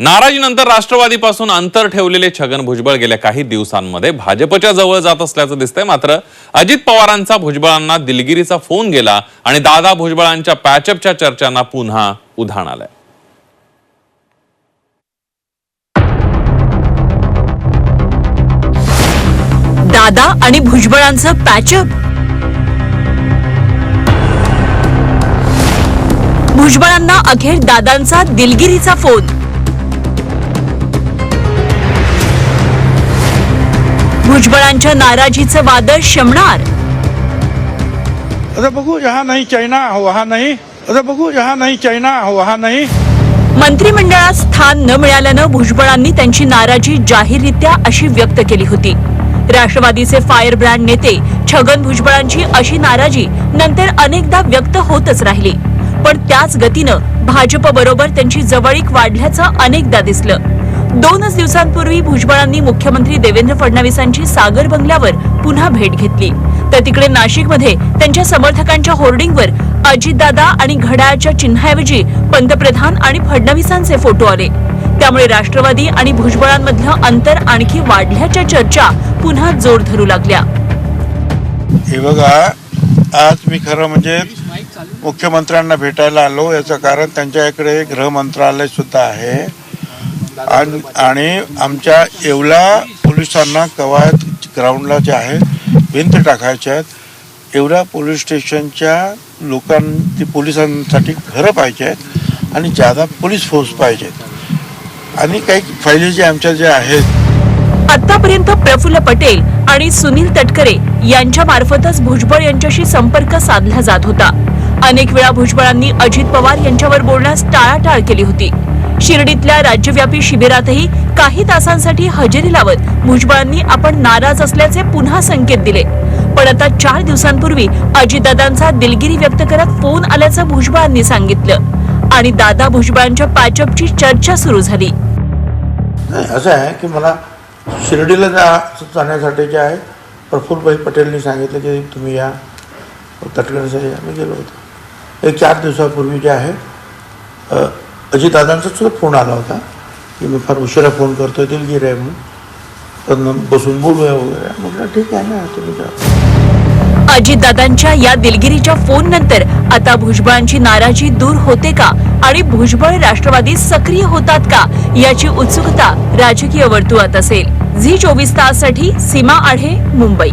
नाराजीनंतर राष्ट्रवादीपासून अंतर ठेवलेले छगन भुजबळ गेल्या काही दिवसांमध्ये भाजपच्या जवळ जात असल्याचं दिसतंय. मात्र अजित पवारांचा भुजबळांना दिलगिरीचा फोन गेला आणि दादा भुजबळांच्या पॅचअपच्या चर्चांना पुन्हा उधाण आलंय. दादा आणि भुजबळांचं पॅचअप. भुजबळांना अखेर दादांचा दिलगिरीचा फोन. भुजबळांच्या नाराजीचं वादळ शमणार. अरे बघू जहाँ नहीं चाइना वहाँ नहीं. अरे बघू जहाँ नहीं चाइना वहाँ नहीं. मंत्रिमंडळात स्थान न मिळाल्यानं भुजबळांनी त्यांची नाराजी जाहीररित्या अशी व्यक्त केली होती. राष्ट्रवादीचे फायर ब्रँड नेते छगन भुजबळांची अशी नाराजी नंतर अनेकदा व्यक्त होतच राहिली. पण त्याच गतीनं भाजप बरोबर त्यांची जवळीक वाढल्याचं अनेकदा दिसलं. दोनच दिवसांपूर्वी भुजबळांनी मुख्यमंत्री देवेंद्र फडणवीसांची सागर बंगल्यावर पुन्हा भेट घेतली. तर तिकडे नाशिकमध्ये त्यांच्या समर्थकांच्या होर्डिंगवर अजितदादा आणि घड्याळच्या चिन्हाऐवजी पंतप्रधान आणि फडणवीसांचे फोटो आले. त्यामुळे राष्ट्रवादी आणि भुजबळांमधलं अंतर आणखी वाढल्याच्या चर्चा पुन्हा जोर धरू लागल्या. हे बघा आज मी खरं म्हणजे मुख्यमंत्र्यांना भेटायला आलो याचं कारण त्यांच्या इकडे गृह मंत्रालय सुद्धा आहे. आणि आणि आमच्या येवला पोलिसांना कवायत ग्राउंडला जे आहे भिंत टाकायच्या आहेत. येवला पोलीस स्टेशनच्या लोकांची पोलिसांसाठी घरं पाहिजे आहेत आणि ज्यादा पोलीस फोर्स पाहिजेत आणि काही फायली जे आमच्या जे आहेत. आतापर्यंत प्रफुल्ल पटेल आणि सुनील तटकरे यांच्या मार्फतच भुजबळ यांच्याशी संपर्क साधला जात होता. अनेक वेळा भुजबळांनी अजित पवार यांच्यावर बोलण्यास टाळाटाळ केली होती. शिर्डीतल्या राज्यव्यापी शिबिरातही काही तासांसाठी हजेरी लावत भुजबळांनी आपण नाराज असल्याचे पुन्हा संकेत दिले. पण आता चार दिवसांपूर्वी अजितदादांचा दिलगिरी व्यक्त करत फोन आल्याचं भुजबळांनी सांगितलं आणि दादा भुजबळांच्या पॅचअपची चर्चा सुरू झाली. असं आहे की मला शिर्डीला जा जाण्यासाठी जे आहे प्रफुल्लभाई पटेलनी सांगितलं की तुम्ही या. तटकऱ्यासाठी आम्ही गेलो होतो. एक चार दिवसापूर्वी जे आहे अजितदादांचा सुद्धा फोन आला होता की मी फार उशिरा फोन करतोय दिलगिरी आहे म्हणून. बसून बोलूया वगैरे. म्हटलं ठीक आहे ना तुम्ही जा. अजितदादांच्या या दिलगिरीच्या फोन नंतर आता भुजबळांची नाराजी दूर होते का? आणि भुजबळ राष्ट्रवादी सक्रिय होतात का? याची उत्सुकता राजकीय वर्तुळात असेल. झी चोवीस ताससाठी सीमा आढे मुंबई.